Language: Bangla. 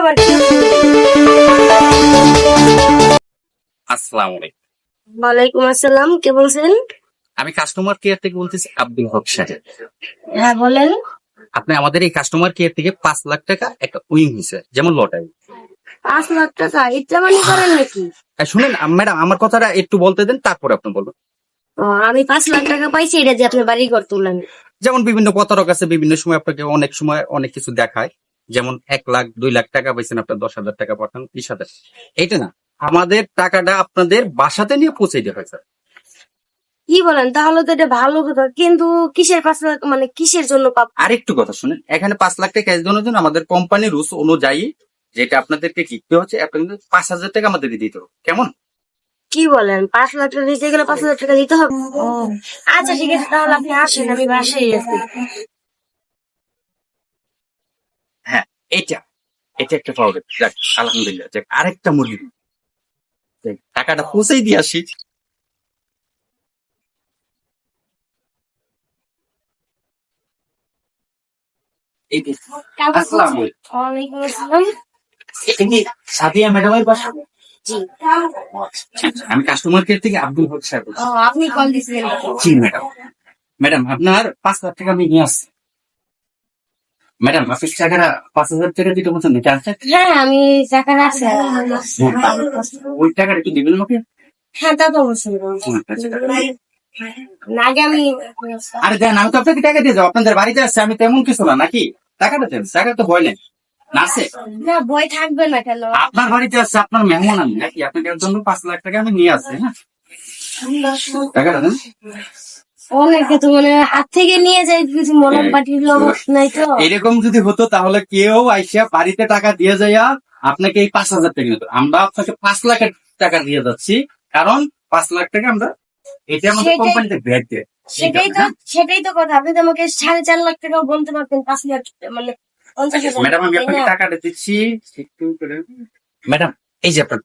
আবার আসসালামু আলাইকুম। ওয়ালাইকুম আসসালাম কে বলছেন? আমি কাস্টমার কেয়ার থেকে বলতেছি আব্দুল হক সাহেব। হ্যাঁ বলেন। আপনি আমাদের এই কাস্টমার কেয়ার থেকে পাঁচ লাখ টাকা একটা উইং হয়েছে যেমন লটারি। পাঁচ লাখ টাকা? ইচ্ছা মানে করেন নাকি? শুনেন ম্যাডাম আমার কথাটা একটু বলতে দেন তারপরে আপনি বলবেন। আমি পাঁচ লাখ টাকা পাইছি এটা যে আপনি বাড়ি ঘর তুলেন যেমন বিভিন্ন প্রতারক আছে বিভিন্ন সময় আপনাকে অনেক সময় অনেক কিছু দেখায়। যেমন এক লাখ দুই লাখ টাকা পাইছেন আপনার দশ হাজার টাকা পাঠান বিশ হাজার। এইটা না আমাদের টাকাটা আপনাদের বাসাতে নিয়ে পৌঁছে দেওয়া হয়েছে কি বলেন? তাহলে তো এটা ভালো কথা কিন্তু কিসের পাঁচ লাখ মানে কিসের জন্য পাব আরেকটু কথা শুনেন এখানে পাঁচ লাখ টাকা ক্যাশ দেওয়ার জন্য আমাদের কোম্পানির রুলস অনুযায়ী যেটা আপনাদেরকে কিনতে হচ্ছে আপনাদের পাঁচ হাজার টাকা আমাদেরকে দিতে হবে। কেমন? কি বলেন? পাঁচ লাখ টাকা দিতে গেলে পাঁচ হাজার টাকা দিতে হবে? আচ্ছা ঠিক আছে তাহলে আপনি আসেন আমি বাসায় আছি এটা এটা একটা পাউডার যাক আলহামদুলিল্লাহ। যাক আরেকটা মুরগি যাক, টাকাটা পৌঁছেই দিয়ে আসি। আমি কাস্টমার কেয়ার থেকে আব্দুল হক সাহেব আপনি কল দিছিলেন। জি ম্যাডাম। ম্যাডাম আপনার পাঁচ লাখ টাকা আমি নিয়ে আসছি। ম্যাডাম আপনি টাকাটা পাঁচ হাজার টাকা দিতে বলছেন নাকি? আছে। হ্যাঁ আমি টাকা রাখছি ওই টাকাটা একটু দিবেন আমাকে? হ্যাঁ তা তো অবশ্যই আগে আমি আরে দেন আমি তো আপনাকে টাকা দিয়ে যাব। আপনাদের বাড়িতে আসছে আমি তেমন কিছু না নাকি? টাকাটা দেন টাকা তো ভয় নেই। না আছে? না বই থাকবে না কেন? আপনার বাড়িতে আসছে আপনার মেহমান আমি নাকি? আপনাদের জন্য পাঁচ লাখ টাকা আমি নিয়ে আসছি হ্যাঁ? টাকাটা দেন। হাত থেকে নিয়ে কিছু মলম নাই তো। এরকম যদি হতো তাহলে কেউ আইসা বাড়িতে টাকা দিয়ে যাইয়া আপনাকে এই পাঁচ হাজার টাকা আমরা আপনাকে পাঁচ লাখ টাকা দিয়ে যাচ্ছি কারণ পাঁচ লাখ টাকা আমরা এটা আমাদের কোম্পানিতে ব্যাগ দেয়। সেটাই তো সেটাই তো কথা। আপনি তো আমাকে সাড়ে চার লাখ টাকাও বলতে পারতেন পাঁচ লাখ মানে ম্যাডাম আমি আপনাকে টাকাটা দিচ্ছি। ম্যাডাম এই যে আপনার